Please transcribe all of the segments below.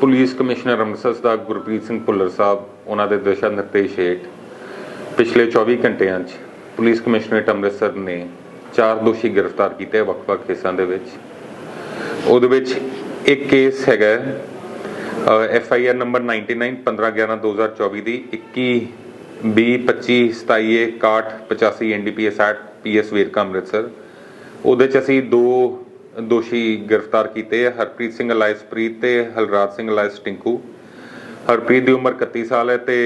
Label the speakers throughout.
Speaker 1: Police commissioner Amritsar ਸਾਹਿਬ ਗੁਰਪ੍ਰੀਤ ਸਿੰਘ ਭੁੱਲਰ ਸਾਹਿਬ, ਉਹਨਾਂ ਦੇ ਦਿਸ਼ਾ ਨਿਰਦੇਸ਼ ਹੇਠ ਪਿਛਲੇ 24 ਘੰਟਿਆਂ 'ਚ ਪੁਲਿਸ ਕਮਿਸ਼ਨਰੇਟ ਅੰਮ੍ਰਿਤਸਰ ਨੇ ਚਾਰ ਦੋਸ਼ੀ ਗ੍ਰਿਫਤਾਰ ਕੀਤੇ ਵੱਖ-ਵੱਖ ਕੇਸਾਂ ਦੇ ਵਿੱਚ। ਉਹਦੇ ਵਿੱਚ ਇੱਕ ਕੇਸ ਹੈਗਾ ਐਫ ਆਈ ਆਰ ਨੰਬਰ 99 15/11/2024 ਦੀ 21 20 25 27 61 85 NDPS act PS Verka Amritsar. ਉਹਦੇ ਚ ਅਸੀਂ ਦੋ ਦੋਸ਼ੀ ਗ੍ਰਿਫਤਾਰ ਕੀਤੇ ਆ। ਹਰਪ੍ਰੀਤ ਸਿੰਘ ਅਲਾਇਸ ਪ੍ਰੀਤ ਤੇ ਹਲਰਾਜ ਸਿੰਘ ਅਲਾਇਸ ਟਿੰਕੂ। ਹਰਪ੍ਰੀਤ ਦੀ ਉਮਰ 31 ਸਾਲ ਹੈ ਤੇ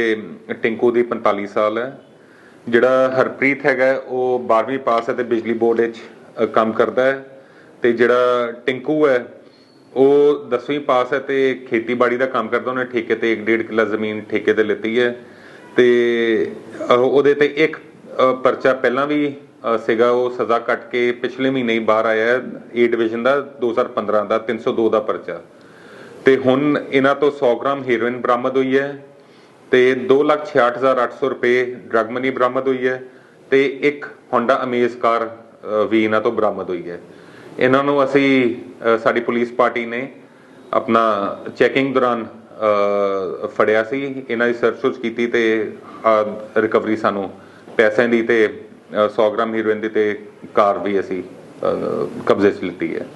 Speaker 1: ਟਿੰਕੂ ਦੀ 45 ਸਾਲ ਹੈ। ਜਿਹੜਾ ਹਰਪ੍ਰੀਤ ਹੈਗਾ ਉਹ 12ਵੀਂ ਪਾਸ ਹੈ ਤੇ ਬਿਜਲੀ ਬੋਰਡ ਵਿੱਚ ਕੰਮ ਕਰਦਾ ਹੈ। ਤੇ ਜਿਹੜਾ ਟਿੰਕੂ ਹੈ, ਉਹ 10ਵੀਂ ਪਾਸ ਹੈ ਤੇ ਖੇਤੀਬਾੜੀ ਦਾ ਕੰਮ ਕਰਦਾ। ਉਹਨੇ ਠੇਕੇ ਤੇ 1.5 ਕਿੱਲਾ ਜ਼ਮੀਨ ਠੇਕੇ ਤੇ ਲਿੱਤੀ ਹੈ। ਤੇ ਉਹਦੇ ਤੇ ਇੱਕ ਪਰਚਾ ਪਹਿਲਾਂ ਵੀ ਸੀਗਾ, ਉਹ ਸਜ਼ਾ ਕੱਟ ਕੇ ਪਿਛਲੇ ਮਹੀਨੇ ਹੀ ਬਾਹਰ ਆਇਆ। ਹੈ ਏ ਡਿਵੀਜ਼ਨ ਦਾ 2015 ਦਾ 302 ਦਾ ਪਰਚਾ। ਤੇ ਹੁਣ ਇਹਨਾਂ ਤੋਂ 100 ਗ੍ਰਾਮ ਹੀਰੋਇਨ ਬਰਾਮਦ ਹੋਈ ਹੈ ਤੇ 266800 ਰੁਪਏ ਡਰਗ ਮਨੀ ਬਰਾਮਦ ਹੋਈ ਹੈ ਤੇ ਇੱਕ Honda ਅਮੇਜ਼ ਕਾਰ ਵੀ ਇਹਨਾਂ ਤੋਂ ਬਰਾਮਦ ਹੋਈ ਹੈ। ਇਹਨਾਂ ਨੂੰ ਅਸੀਂ ਸਾਡੀ ਪੁਲਿਸ ਪਾਰਟੀ ਨੇ ਆਪਣਾ ਚੈਕਿੰਗ ਦੌਰਾਨ ਫੜਿਆ ਸੀ। ਇਹਨਾਂ ਦੀ ਸਰਚ ਸੁਰਚ ਕੀਤੀ ਤੇ ਰਿਕਵਰੀ ਸਾਨੂੰ ਪੈਸਿਆਂ ਦੀ ਤੇ 100 ਗ੍ਰਾਮ ਹੀਰੋਇਨ ਦੀ ਤੇ ਕਾਰ ਵੀ ਅਸੀਂ ਕਬਜ਼ੇ 'ਚ ਲਿੱਤੀ ਹੈ।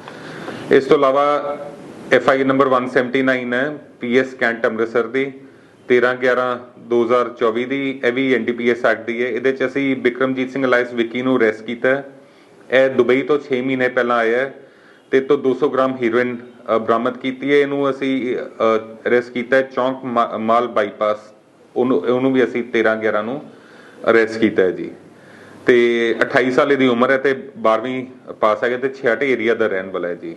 Speaker 1: ਇਸ ਤੋਂ ਇਲਾਵਾ ਐਫ ਆਈ ਨੰਬਰ 179 ਹੈ ਪੀਐਸ ਕੈਂਟ ਅੰਮ੍ਰਿਤਸਰ ਦੀ 13 11 2024 ਦੀ, ਇਹ ਵੀ ਐਨਡੀਪੀਐਸ ਐਕਟ ਦੀ ਹੈ। ਇਹਦੇ ਚ ਅਸੀਂ ਬਿਕਰਮਜੀਤ ਸਿੰਘ ਅਲਾਇਸ ਵਿੱਕੀ ਨੂੰ ਅਰੈਸਟ ਕੀਤਾ ਇਹ ਦੁਬਈ ਤੋਂ 6 ਮਹੀਨੇ ਪਹਿਲਾਂ ਆਇਆ ਹੈ ਤੇ ਤੋਂ 200 ਗ੍ਰਾਮ ਹੀਰੋਇਨ ਬਰਾਮਦ ਕੀਤੀ ਹੈ। ਇਹਨੂੰ ਅਸੀਂ ਅਰੈਸਟ ਕੀਤਾ ਹੈ, ਚੌਂਕ ਮਾਲ ਬਾਈਪਾਸ ਉਹਨੂੰ ਉਹਨੂੰ ਵੀ ਅਸੀਂ 13 11 ਨੂੰ ਅਰੈਸਟ ਕੀਤਾ ਹੈ ਜੀ। ਤੇ 28 ਸਾਲ ਦੀ ਉਮਰ ਹੈ ਤੇ 12ਵੀਂ ਪਾਸ ਹੈਗੇ ਤੇ 66 ਏਰੀਆ ਦਾ ਰਹਿਣ ਵਾਲਾ ਹੈ ਜੀ।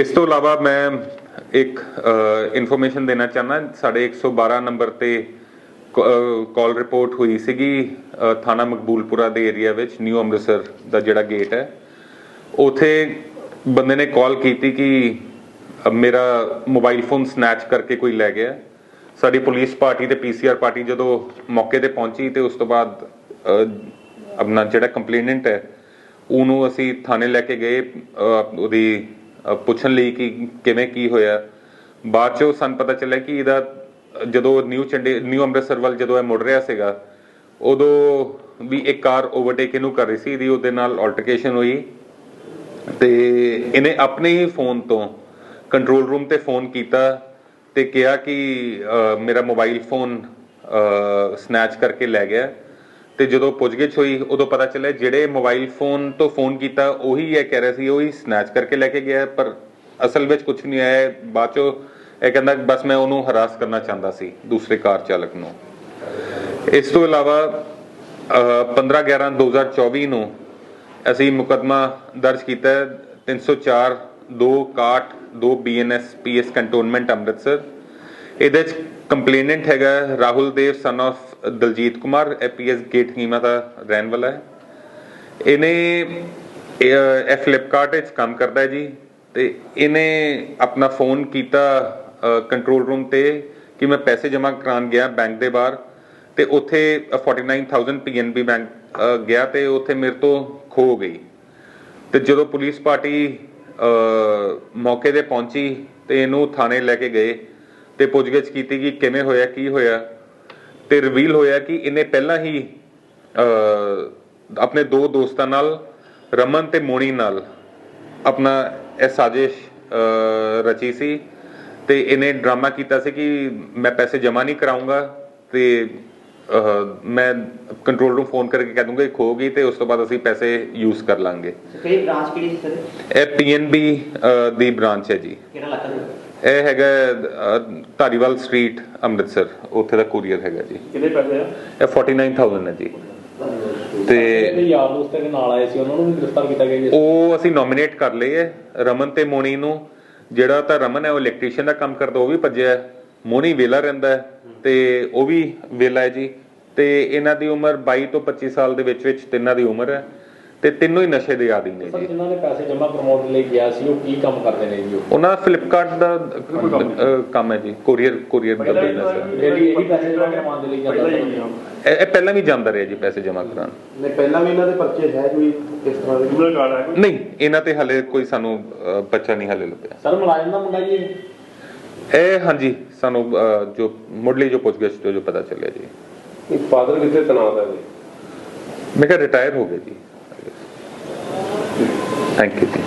Speaker 1: ਇਸ ਤੋਂ ਇਲਾਵਾ ਮੈਂ ਇੱਕ ਇਨਫੋਰਮੇਸ਼ਨ ਦੇਣਾ ਚਾਹਨਾ ਸਾਡੇ 112 ਨੰਬਰ ਤੇ ਕਾਲ ਰਿਪੋਰਟ ਹੋਈ ਸੀਗੀ ਥਾਣਾ ਮਕਬੂਲਪੁਰਾ ਦੇ ਏਰੀਆ ਵਿੱਚ, ਨਿਊ ਅੰਮ੍ਰਿਤਸਰ ਦਾ ਜਿਹੜਾ ਗੇਟ ਹੈ। ਉਥੇ ਬੰਦੇ ਨੇ ਕਾਲ ਕੀਤੀ ਕਿ ਮੇਰਾ ਮੋਬਾਈਲ ਫੋਨ ਸਨੈਚ ਕਰਕੇ ਕੋਈ ਲੈ ਗਿਆ। ਸਾਡੀ ਪੁਲਿਸ ਪਾਰਟੀ ਤੇ ਪੀਸੀਆਰ ਪਾਰਟੀ ਜਦੋਂ ਮੌਕੇ ਤੇ ਪਹੁੰਚੀ ਤੇ ਉਸ ਤੋਂ ਬਾਅਦ ਆਪਣਾ ਜਿਹੜਾ ਕੰਪਲੇਨੈਂਟ ਹੈ, ਉਹਨੂੰ ਅਸੀਂ ਥਾਣੇ ਲੈ ਕੇ ਗਏ ਉਹਦੀ ਪੁੱਛਣ ਲਈ ਕਿ ਕਿਵੇਂ ਕੀ ਹੋਇਆ। ਬਾਅਦ ਚੋਂ ਸਾਨੂੰ ਪਤਾ ਚੱਲਿਆ ਕਿ ਇਹਦਾ, ਜਦੋਂ ਨਿਊ ਚੰਡੀ, ਨਿਊ ਅੰਮ੍ਰਿਤਸਰ ਵੱਲ ਜਦੋਂ ਇਹ ਮੁੜ ਰਿਹਾ ਸੀਗਾ, ਉਦੋਂ ਵੀ ਇੱਕ ਕਾਰ ਓਵਰਟੇਕ ਇਹਨੂੰ ਕਰ ਰਹੀ ਸੀ, ਇਹਦੀ ਉਹਦੇ ਨਾਲ ਆਲਟਰਕੇਸ਼ਨ ਹੋਈ। ਤੇ ਇਹਨੇ ਆਪਣੇ ਹੀ ਫੋਨ ਤੋਂ ਕੰਟਰੋਲ ਰੂਮ ਤੇ ਫੋਨ ਕੀਤਾ ਤੇ ਕਿਹਾ ਕਿ ਮੇਰਾ ਮੋਬਾਈਲ ਫੋਨ ਸਨੈਚ ਕਰਕੇ ਲੈ ਗਿਆ। ਤੇ ਜਦੋਂ ਪੁੱਛਗਿੱਛ ਹੋਈ, ਉਦੋਂ ਪਤਾ ਚੱਲਿਆ ਜਿਹੜੇ ਮੋਬਾਈਲ ਫੋਨ ਤੋਂ ਫੋਨ ਕੀਤਾ, ਉਹੀ ਇਹ ਕਹਿ ਰਿਹਾ ਸੀ, ਉਹੀ ਸਨੈਚ ਕਰਕੇ ਲੈ ਕੇ ਗਿਆ ਪਰ ਅਸਲ ਵਿੱਚ ਕੁਝ ਨਹੀਂ ਆਇਆ, ਬਾਅਦ ਚੋਂ ਇਹ ਕਹਿੰਦਾ ਬਸ ਮੈਂ ਉਹਨੂੰ ਹਰਾਸ ਕਰਨਾ ਚਾਹੁੰਦਾ ਸੀ, ਦੂਸਰੇ ਕਾਰ ਚਾਲਕ ਨੂੰ। ਇਸ ਤੋਂ ਇਲਾਵਾ 15 11 2024 ਨੂੰ ਅਸੀਂ ਮੁਕਦਮਾ ਦਰਜ ਕੀਤਾ ਹੈ 304 261 2 ਬੀਐਨਐਸ ਪੀਐਸ ਕੰਟੋਨਮੈਂਟ ਅੰਮ੍ਰਿਤਸਰ। ਇਹਦੇ ਚ ਕੰਪਲੇਨੈਂਟ ਹੈਗਾ Rahul Dev son of Daljit Kumar ਐਪੀਐਸ gate ਹੀਮਾ ਦਾ ਰਹਿਣ ਵਾਲਾ ਹੈ। ਇਹਨੇ, ਇਹ ਫਲਿੱਪਕਾਰਟ ਵਿੱਚ ਕੰਮ ਕਰਦਾ ਹੈ ਜੀ ਤੇ ਇਹਨੇ ਆਪਣਾ ਫੋਨ ਕੀਤਾ ਕੰਟਰੋਲ ਰੂਮ ਤੇ ਕਿ ਮੈਂ ਪੈਸੇ ਜਮ੍ਹਾਂ ਕਰਾਉਣ ਗਿਆ ਬੈਂਕ ਦੇ ਬਾਹਰ ਤੇ ਉੱਥੇ 49000 ਪੀਐਨਬੀ ਬੈਂਕ ਗਿਆ ਤੇ ਉੱਥੇ ਮੇਰੇ ਤੋਂ ਖੋ ਗਈ। ਤੇ ਜਦੋਂ ਪੁਲਿਸ ਪਾਰਟੀ ਮੌਕੇ ਤੇ ਪਹੁੰਚੀ ਤੇ ਇਹਨੂੰ ਥਾਣੇ ਲੈ ਕੇ ਗਏ ਤੇ ਪੁੱਛਗਿੱਛ ਕੀਤੀ ਕਿ ਕਿਵੇਂ ਹੋਇਆ ਕੀ ਹੋਇਆ ਤੇ ਰਿਵੀਲ ਹੋਇਆ ਕਿ ਇਹਨੇ ਪਹਿਲਾਂ ਹੀ ਆਪਣੇ ਦੋ ਦੋਸਤਾਂ ਨਾਲ ਰਮਨ ਤੇ ਮੋਣੀ ਨਾਲ ਆਪਣਾ ਇਹ ਸਾਜ਼ਿਸ਼ ਰਚੀ ਸੀ ਤੇ ਇਹਨੇ ਡਰਾਮਾ ਕੀਤਾ ਸੀ ਕਿ ਮੈਂ ਪੈਸੇ ਜਮ੍ਹਾਂ ਨਹੀਂ ਕਰਾਉਂਗਾ ਤੇ ਮੈਂ ਕੰਟਰੋਲ ਰੂਮ ਫੋਨ ਕਰਕੇ ਕਹਿ ਦੂੰਗਾ ਇਹ ਖੋ ਗਈ ਤੇ ਉਸ ਤੋਂ ਬਾਅਦ ਅਸੀਂ ਪੈਸੇ ਯੂਜ਼ ਕਰ ਲਾਂਗੇ।
Speaker 2: ਕਿਹੜੀ ਬ੍ਰਾਂਚ ਕਿਹੜੀ ਸੀ ਸਰ?
Speaker 1: ਇਹ ਪੀਐਨਬੀ ਦੀ ਬ੍ਰਾਂਚ ਹੈ ਜੀ।
Speaker 2: ਕਿਹੜਾ ਸਰ
Speaker 1: ਇਹ ਹੈਗਾ ਧਾਰੀਵਾਲ ਸਟਰੀਟ ਅੰਮ੍ਰਿਤਸਰ ਉੱਥੇ ਦਾ ਕੋਰੀਅਰ ਹੈਗਾ ਜੀ।
Speaker 3: ਕਿੰਨੇ ਪੈਸੇ ਆ?
Speaker 1: ਇਹ 49000 ਹੈ ਜੀ। ਤੇ
Speaker 4: ਜਿਹੜੇ ਯਾਰ ਦੋਸਤ ਦੇ ਨਾਲ ਆਏ ਸੀ ਉਹਨਾਂ ਨੂੰ ਵੀ ਗ੍ਰਿਫਤਾਰ ਕੀਤਾ ਗਿਆ ਜੀ।
Speaker 1: ਉਹ ਅਸੀਂ ਨੋਮੀਨੇਟ ਕਰ ਲਏ ਹੈ ਰਮਨ ਤੇ ਮੋਣੀ ਨੂੰ। ਜਿਹੜਾ ਤਾਂ ਰਮਨ ਹੈ ਉਹ ਇਲੈਕਟ੍ਰੀਸ਼ੀਅਨ ਦਾ ਕੰਮ ਕਰਦਾ ਉਹ ਵੀ ਭੱਜਿਆ ਮੋਨੀ ਵੇਲਾ ਰਹਿੰਦਾ ਤੇ ਉਹ ਵੀ ਵੇਲਾ ਹੈ ਜੀ। ਤੇ ਇਹਨਾਂ ਦੀ ਉਮਰ 22 ਤੋਂ 25 ਸਾਲ ਦੇ ਵਿੱਚ ਵਿੱਚ ਤਿੰਨਾਂ ਦੀ ਉਮਰ ਹੈ। ਤੇ ਤਿੰਨੋਂ ਹੀ ਨਸ਼ੇ ਦੇ ਆਦੀ ਨੇ ਜੀ।
Speaker 4: ਜਿਨ੍ਹਾਂ ਨੇ ਪੈਸੇ ਜਮ੍ਹਾਂ ਦੇ ਲਈ ਗਿਆ ਸੀ ਉਹ ਕੀ ਕੰਮ ਕਰਦੇ ਨੇ ਜੀ ਉਹ?
Speaker 1: ਉਹਨਾਂ ਫਲਿੱਪਕਾਰਟ ਦਾ ਕੰਮ ਹੈ ਜੀ ਕੋਰੀਅਰ ਕੋਰੀਅਰ ਦਾ ਬਿਜ਼ਨਸ ਹੈ।
Speaker 4: ਜਿਹੜੀ ਇਹੀ ਪੈਸੇ ਜਮ੍ਹਾਂ ਕਰਵਾਉਣ ਦੇ ਲਈ ਜਾਂਦਾ
Speaker 1: ਇਹ ਇਹ ਪਹਿਲਾਂ ਵੀ ਜਾਂਦਾ ਰਿਹਾ ਜੀ ਪੈਸੇ ਜਮ੍ਹਾਂ ਕਰਾਉਣ।
Speaker 5: ਨੇ ਪਹਿਲਾਂ ਵੀ ਇਹਨਾਂ ਦੇ ਪਰਚੇ ਹੈ ਕੋਈ ਇਸ ਤਰ੍ਹਾਂ ਦੇ?
Speaker 3: ਕਾਰਡ ਹੈ ਕੋਈ?
Speaker 1: ਨਹੀਂ ਇਹਨਾਂ ਤੇ ਹਲੇ ਕੋਈ ਸਾਨੂੰ ਬੱਚਾ ਨਹੀਂ ਹਲੇ ਲੱਭਿਆ।
Speaker 4: ਸਰ ਮੁਲਾਜ਼ਮ ਦਾ ਮੁੰਡਾ ਜੀ ਇਹ?
Speaker 1: ਇਹ ਹਾਂਜੀ ਸਾਨੂੰ ਜੋ ਮੁੱਢਲੀ ਜੋ ਪੁੱਛਗਿੱਛ ਤੋਂ ਜੋ ਪਤਾ ਚੱਲਿਆ ਜੀ।
Speaker 6: ਫਾਦਰ ਕਿੱਥੇ ਤਨਾਤ ਹੈ ਜੀ?
Speaker 1: ਮੈਂ ਕਿਹਾ ਰਿਟਾਇਰ ਹੋ ਗਏ ਜੀ। Thank you.